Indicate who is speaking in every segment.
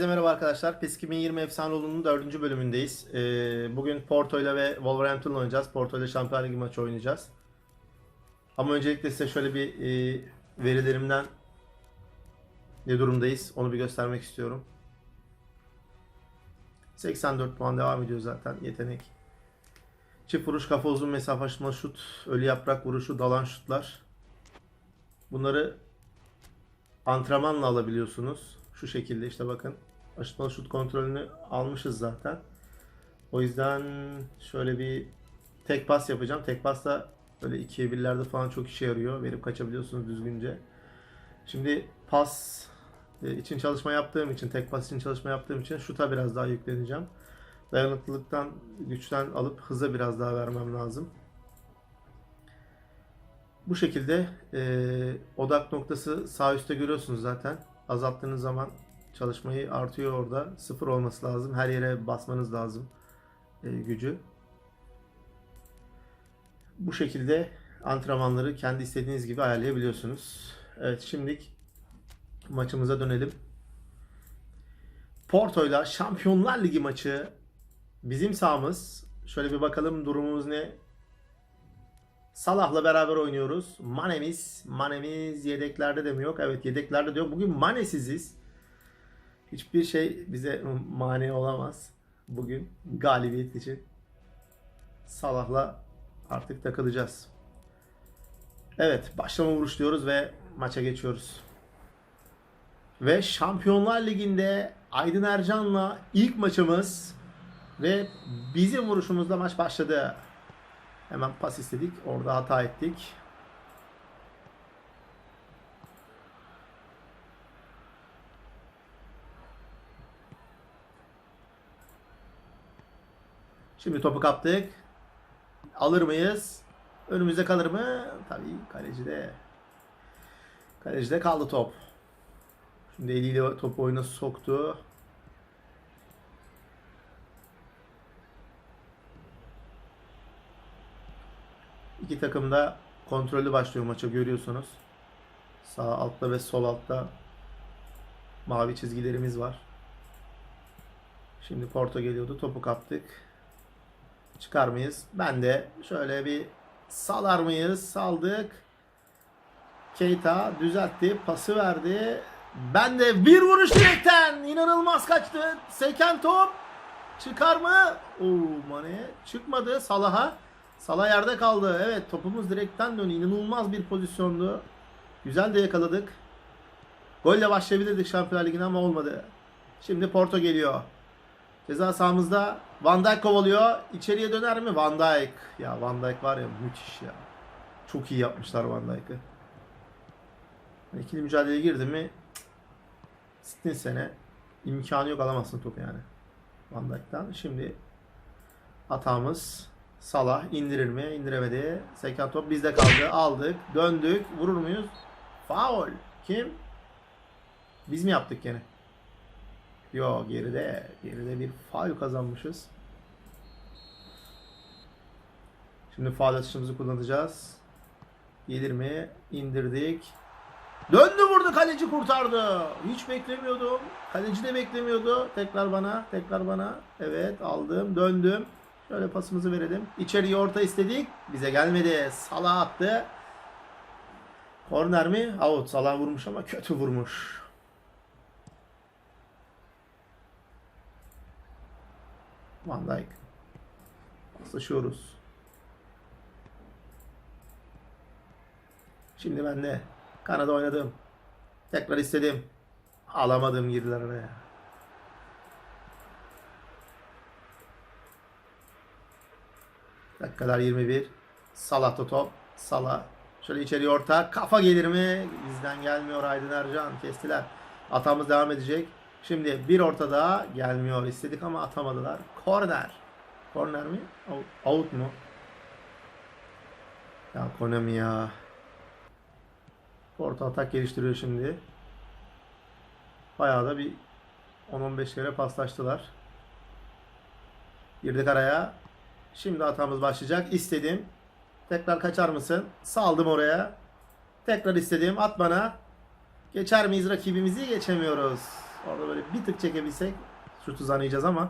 Speaker 1: Herkese merhaba arkadaşlar. PES 2020 Efsaneoğlu'nun 4. bölümündeyiz. Ee, bugün Porto ile ve Wolverhampton'la oynayacağız. Porto ile Şampiyonlar Ligi maçı oynayacağız. Ama öncelikle size şöyle bir e, verilerimden ne durumdayız onu bir göstermek istiyorum. 84 puan devam ediyor zaten yetenek. Çift vuruş, kafa uzun mesafe açma şut, ölü yaprak vuruşu, dalan şutlar. Bunları antrenmanla alabiliyorsunuz. Şu şekilde işte bakın. Aşıtmalı şut kontrolünü almışız zaten. O yüzden şöyle bir tek pas yapacağım. Tek pas da böyle ikiye birlerde falan çok işe yarıyor. Verip kaçabiliyorsunuz düzgünce. Şimdi pas e, için çalışma yaptığım için, tek pas için çalışma yaptığım için şuta biraz daha yükleneceğim. Dayanıklılıktan, güçten alıp hıza biraz daha vermem lazım. Bu şekilde e, odak noktası sağ üstte görüyorsunuz zaten. Azalttığınız zaman çalışmayı artıyor orada. Sıfır olması lazım. Her yere basmanız lazım e, gücü. Bu şekilde antrenmanları kendi istediğiniz gibi ayarlayabiliyorsunuz. Evet şimdilik maçımıza dönelim. Porto'yla Şampiyonlar Ligi maçı bizim sahamız. Şöyle bir bakalım durumumuz ne? Salah'la beraber oynuyoruz. Mane'miz, Mane'miz yedeklerde de mi yok? Evet yedeklerde de yok. Bugün Mane'siziz. Hiçbir şey bize mani olamaz. Bugün galibiyet için. Salah'la artık takılacağız. Evet başlama vuruş diyoruz ve maça geçiyoruz. Ve Şampiyonlar Ligi'nde Aydın Ercan'la ilk maçımız ve bizim vuruşumuzla maç başladı. Hemen pas istedik. Orada hata ettik. Şimdi topu kaptık. Alır mıyız? Önümüzde kalır mı? Tabii kalecide. Kalecide kaldı top. Şimdi eliyle topu oyuna soktu. İki takım da kontrollü başlıyor maça görüyorsunuz. Sağ altta ve sol altta mavi çizgilerimiz var. Şimdi Porto geliyordu. Topu kaptık. Çıkar mıyız? Ben de şöyle bir salar mıyız? Saldık. Keita düzeltti. Pası verdi. Ben de bir vuruş direkten. inanılmaz kaçtı. Seken top. Çıkar mı? Oo Mane. Çıkmadı. Salah'a. Salah yerde kaldı. Evet topumuz direkten dönüyor. İnanılmaz bir pozisyondu. Güzel de yakaladık. Golle başlayabilirdik Şampiyonlar Ligi'ne ama olmadı. Şimdi Porto geliyor. Ceza sahamızda Van Dijk kovalıyor. İçeriye döner mi? Van Dijk. Ya Van Dijk var ya müthiş ya. Çok iyi yapmışlar Van Dijk'ı. İkili mücadeleye girdi mi Sittin sene imkanı yok alamazsın topu yani. Van Dijk'tan. Şimdi hatamız Salah indirir mi? İndiremedi. Seken top bizde kaldı. Aldık. Döndük. Vurur muyuz? Faul. Kim? Biz mi yaptık gene? Yo geride. Geride bir faul kazanmışız. Şimdi faul atışımızı kullanacağız. Gelir mi? İndirdik. Döndü vurdu kaleci kurtardı. Hiç beklemiyordum. Kaleci de beklemiyordu. Tekrar bana. Tekrar bana. Evet aldım. Döndüm. Şöyle pasımızı verelim. İçeriye orta istedik. Bize gelmedi. Salah attı. Korner mi? Out. Salah vurmuş ama kötü vurmuş. Van Dijk. Paslaşıyoruz. Şimdi ben de Kanada oynadım. Tekrar istedim. Alamadım girdiler oraya. Dakikalar 21. Salah da top. Salah. Şöyle içeri orta. Kafa gelir mi? Bizden gelmiyor Aydın Ercan. Kestiler. Atamız devam edecek. Şimdi bir orta daha gelmiyor. İstedik ama atamadılar. Korner. Korner mi? Out, out mu? Ya Konami ya. Porto atak geliştiriyor şimdi. Bayağı da bir 10-15 kere paslaştılar. Girdik araya. Şimdi hatamız başlayacak. İstedim. Tekrar kaçar mısın? Saldım oraya. Tekrar istedim. At bana. Geçer miyiz rakibimizi? Geçemiyoruz. Orada böyle bir tık çekebilsek şutu zanayacağız ama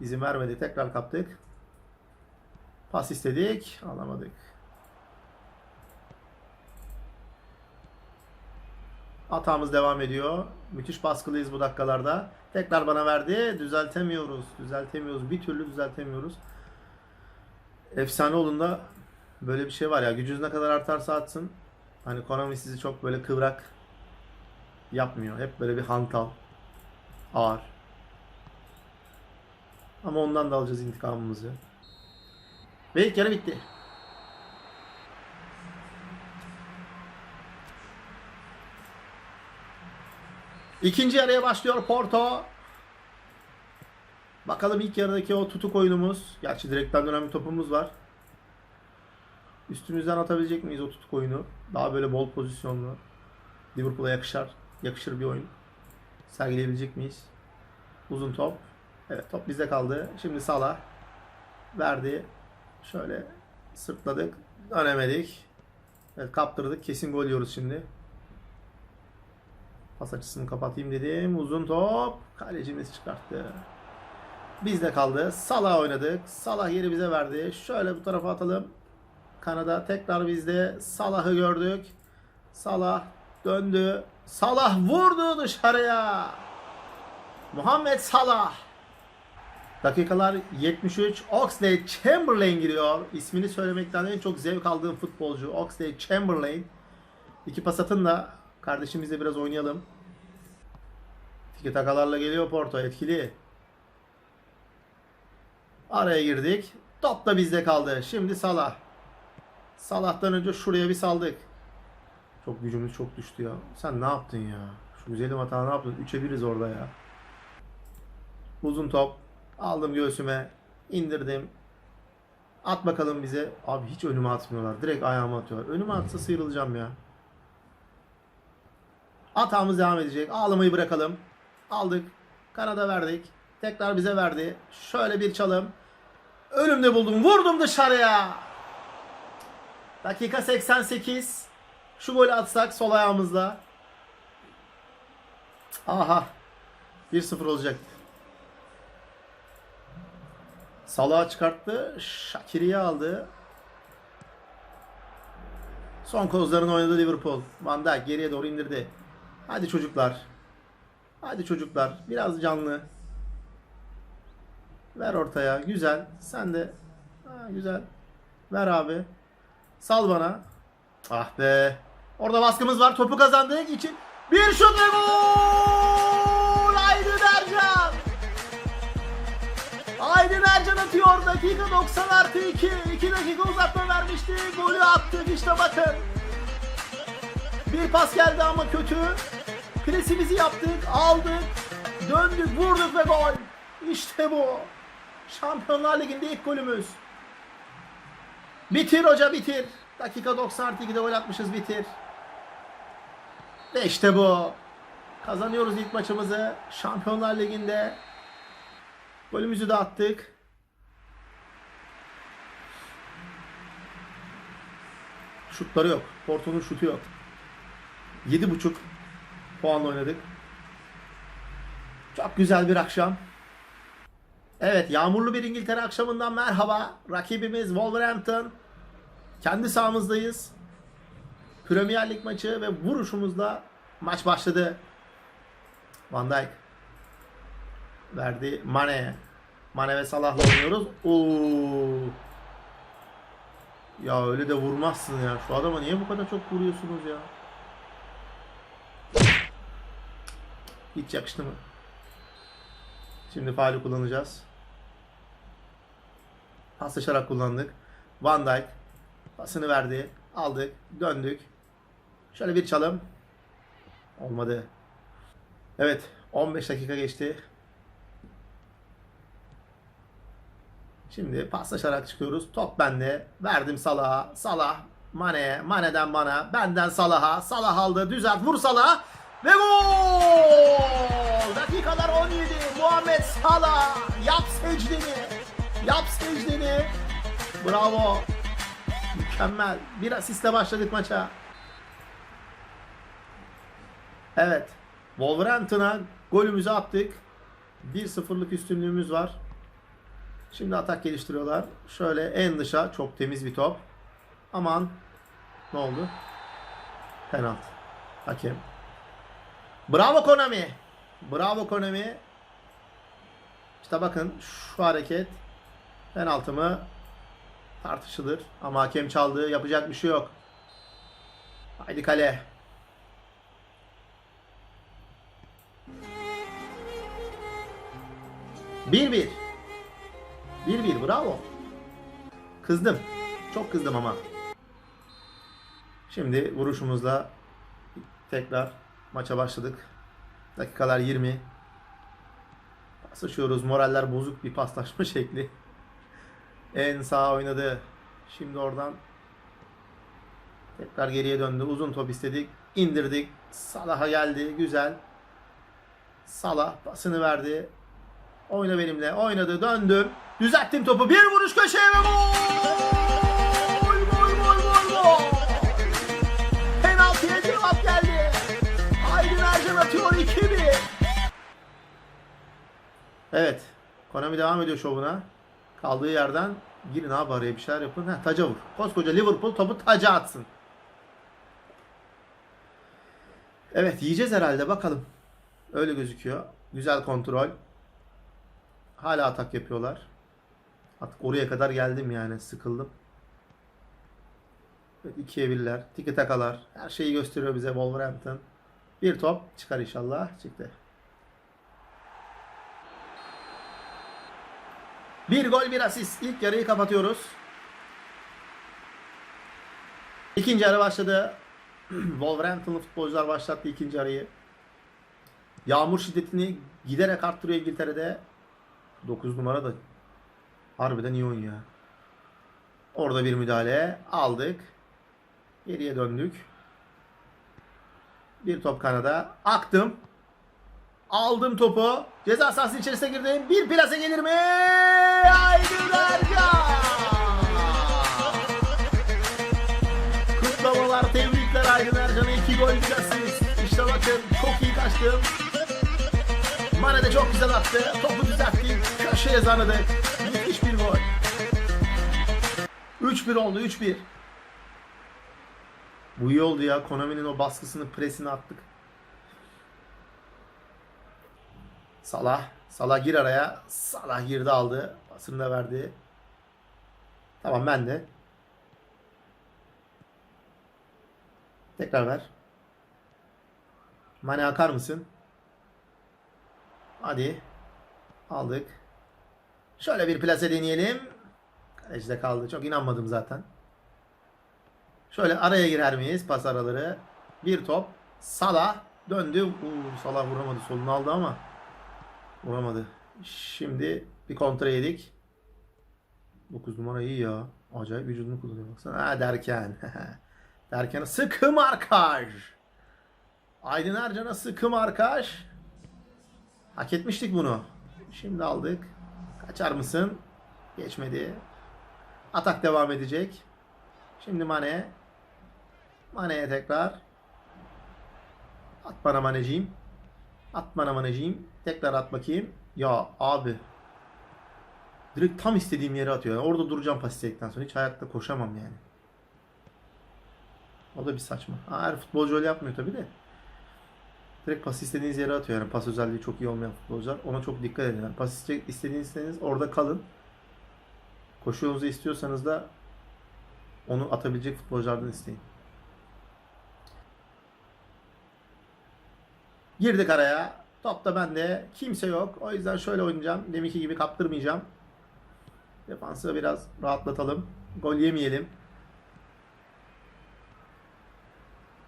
Speaker 1: izin vermedi. Tekrar kaptık. Pas istedik. Alamadık. Hatamız devam ediyor. Müthiş baskılıyız bu dakikalarda. Tekrar bana verdi. Düzeltemiyoruz. Düzeltemiyoruz. Bir türlü düzeltemiyoruz. Efsane olunda böyle bir şey var ya. Gücünüz ne kadar artarsa artsın. Hani Konami sizi çok böyle kıvrak yapmıyor. Hep böyle bir hantal. Ağır. Ama ondan da alacağız intikamımızı. Ve ilk yarı bitti. İkinci yarıya başlıyor Porto. Bakalım ilk yarıdaki o tutuk oyunumuz. Gerçi direkten dönen bir topumuz var. Üstümüzden atabilecek miyiz o tutuk oyunu? Daha böyle bol pozisyonlu. Liverpool'a yakışar, yakışır bir oyun. Sergileyebilecek miyiz? Uzun top. Evet top bizde kaldı. Şimdi Salah verdi. Şöyle sırtladık. Dönemedik. Evet kaptırdık. Kesin gol yiyoruz şimdi. Pas açısını kapatayım dedim. Uzun top. Kalecimiz çıkarttı. Bizde kaldı. Salah oynadık. Salah yeri bize verdi. Şöyle bu tarafa atalım. Kanada tekrar bizde. Salah'ı gördük. Salah döndü. Salah vurdu dışarıya. Muhammed Salah. Dakikalar 73. Oxlade Chamberlain giriyor. İsmini söylemekten en çok zevk aldığım futbolcu Oxlade Chamberlain. İki pas atın da kardeşimizle biraz oynayalım. Tiki takalarla geliyor Porto etkili. Araya girdik. Top da bizde kaldı. Şimdi Salah. Salah'tan önce şuraya bir saldık. Çok gücümüz çok düştü ya. Sen ne yaptın ya? Şu güzelim hata ne yaptın? 3'e 1'iz orada ya. Uzun top. Aldım göğsüme. indirdim. At bakalım bize. Abi hiç önüme atmıyorlar. Direkt ayağıma atıyorlar. Önüme atsa sıyrılacağım ya. Hatamız devam edecek. Ağlamayı bırakalım. Aldık. Kanada verdik. Tekrar bize verdi. Şöyle bir çalım. Önümde buldum. Vurdum dışarıya. Dakika 88. Şu golü atsak sol ayağımızla. Aha. 1-0 olacak. Salah çıkarttı. Şakir'i aldı. Son kozlarını oynadı Liverpool. Van Dijk geriye doğru indirdi. Hadi çocuklar. Hadi çocuklar. Biraz canlı. Ver ortaya. Güzel. Sen de. Ha, güzel. Ver abi. Sal bana. Ah be. Orada baskımız var. Topu kazandık için. Bir şut ve gol! Aydın Ercan. Aydın Ercan atıyor. Dakika 90 artı 2. 2 dakika uzatma vermişti. Golü attık. İşte bakın. Bir pas geldi ama kötü. Presimizi yaptık. Aldık. Döndük. Vurduk ve gol. İşte bu. Şampiyonlar Ligi'nde ilk golümüz. Bitir hoca bitir. Dakika 90 artı 2'de gol atmışız bitir. Ve işte bu. Kazanıyoruz ilk maçımızı. Şampiyonlar Ligi'nde. Golümüzü de attık. Şutları yok. Porto'nun şutu yok. 7.5 puanla oynadık. Çok güzel bir akşam. Evet yağmurlu bir İngiltere akşamından merhaba. Rakibimiz Wolverhampton. Kendi sahamızdayız. Premier Lig maçı ve vuruşumuzla maç başladı. Van Dijk verdi Mane. Mane ve Salah'la oynuyoruz. Oo. Ya öyle de vurmazsın ya. Şu adama niye bu kadar çok vuruyorsunuz ya? Hiç yakıştı mı? Şimdi faali kullanacağız. Paslaşarak kullandık. Van Dijk pasını verdi. Aldık. Döndük. Şöyle bir çalım. Olmadı. Evet. 15 dakika geçti. Şimdi paslaşarak çıkıyoruz. Top bende. Verdim Salah'a. Salah Mane'ye. Mane'den bana. Benden Salah'a. Salah aldı. Düzelt. Vur Salah'a. Ve gol! Dakikalar 17. Muhammed Salah. Yap secdeni. Yap secdeni. Bravo. Mükemmel. Bir asistle başladık maça. Evet. Wolverhampton'a Golümüzü attık. 1-0'lık üstünlüğümüz var. Şimdi atak geliştiriyorlar. Şöyle en dışa çok temiz bir top. Aman. Ne oldu? Penaltı. Hakem. Bravo Konami. Bravo Konami. İşte bakın şu hareket penaltı mı tartışılır. Ama hakem çaldı. Yapacak bir şey yok. Haydi kale. Bir bir. Bir bir bravo. Kızdım. Çok kızdım ama. Şimdi vuruşumuzla tekrar maça başladık. Dakikalar 20. Paslaşıyoruz. Moraller bozuk bir paslaşma şekli. En sağ oynadı. Şimdi oradan tekrar geriye döndü. Uzun top istedik. indirdik. Salah'a geldi. Güzel. Salah pasını verdi. Oyna benimle. Oynadı. Döndüm. Düzelttim topu. Bir vuruş köşeye ve gol! Gol, gol, gol, gol! Penaltıya cevap geldi. Aydın Ercan atıyor 2-1. Evet. Konami devam ediyor şovuna. Kaldığı yerden girin abi araya bir şeyler yapın. Heh, taca vur. Koskoca Liverpool topu taca atsın. Evet yiyeceğiz herhalde bakalım. Öyle gözüküyor. Güzel kontrol. Hala atak yapıyorlar. Artık oraya kadar geldim yani sıkıldım. Evet, ikiye birler. Tiki takalar. Her şeyi gösteriyor bize Wolverhampton. Bir top çıkar inşallah. Çıktı. Bir gol bir asist. İlk yarıyı kapatıyoruz. İkinci yarı başladı. Wolverhampton'lı futbolcular başlattı ikinci yarıyı. Yağmur şiddetini giderek arttırıyor İngiltere'de. 9 numara da harbiden iyi oynuyor. Orada bir müdahale aldık. Geriye döndük. Bir top kanada. Aktım. Aldım topu. Ceza sahası içerisine girdim. Bir plase gelir mi? Aydın Ercan! Kutlamalar, tebrikler Aydın Ercan'a. iki gol bir. İşte bakın çok iyi kaçtım. Mane de çok güzel attı. Topu düzelttik. Köşeye zanadık. Müthiş bir gol. 3-1 oldu 3-1. Bu iyi oldu ya. Konami'nin o baskısını, presini attık. Salah. Salah gir araya. Salah girdi aldı. Pasını da verdi. Tamam ben de. Tekrar ver. Mane akar mısın? Hadi. Aldık. Şöyle bir plase deneyelim. Kalecide kaldı. Çok inanmadım zaten. Şöyle araya girer miyiz? Pas araları. Bir top. Salah döndü. Uu, Salah vuramadı. Solunu aldı ama. Vuramadı. Şimdi bir kontra yedik. 9 numara iyi ya. Acayip vücudunu kullanıyor. Baksana. Ha derken. derken sıkı markaj. Aydın Ercan'a sıkı markaj. Hak etmiştik bunu. Şimdi aldık. Kaçar mısın? Geçmedi. Atak devam edecek. Şimdi Mane. Mane'ye tekrar. At bana Maneciğim. At bana Maneciğim. Tekrar at bakayım. Ya abi. Direkt tam istediğim yere atıyor. Yani orada duracağım pas istedikten sonra. Hiç ayakta koşamam yani. O da bir saçma. Her futbolcu öyle yapmıyor tabi de. Direkt pas istediğiniz yere atıyor. Yani pas özelliği çok iyi olmayan futbolcular. Ona çok dikkat edin. Yani pas iste- istediğiniz orada kalın. Koşu yolunuzu istiyorsanız da onu atabilecek futbolculardan isteyin. Girdik araya. Top da bende. Kimse yok. O yüzden şöyle oynayacağım. Deminki gibi kaptırmayacağım. Defansı biraz rahatlatalım. Gol yemeyelim.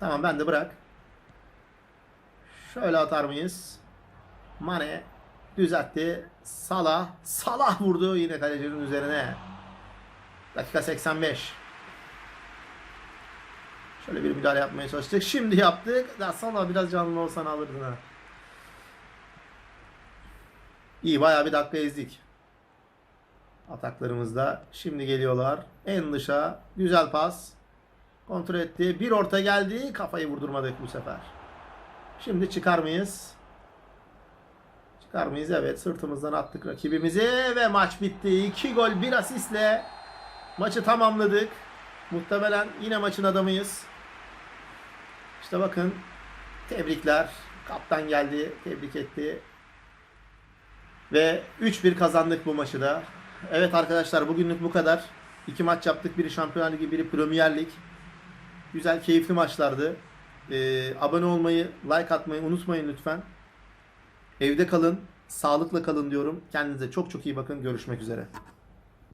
Speaker 1: Tamam ben de bırak. Şöyle atar mıyız? Mane düzeltti. Salah. Salah vurdu yine kalecinin üzerine. Dakika 85. Şöyle bir müdahale yapmaya çalıştık. Şimdi yaptık. Da Salah biraz canlı olsan alırdın ha. İyi bayağı bir dakika ezdik. Ataklarımızda. Şimdi geliyorlar. En dışa. Güzel pas. Kontrol etti. Bir orta geldi. Kafayı vurdurmadık bu sefer. Şimdi çıkar mıyız? Çıkar mıyız? Evet. Sırtımızdan attık rakibimizi ve maç bitti. 2 gol 1 asistle maçı tamamladık. Muhtemelen yine maçın adamıyız. İşte bakın tebrikler. Kaptan geldi. Tebrik etti. Ve 3-1 kazandık bu maçı da. Evet arkadaşlar bugünlük bu kadar. İki maç yaptık. Biri Şampiyonlar Ligi, biri Premier Lig. Güzel, keyifli maçlardı. Ee, abone olmayı, like atmayı unutmayın lütfen. Evde kalın, sağlıkla kalın diyorum. Kendinize çok çok iyi bakın. Görüşmek üzere.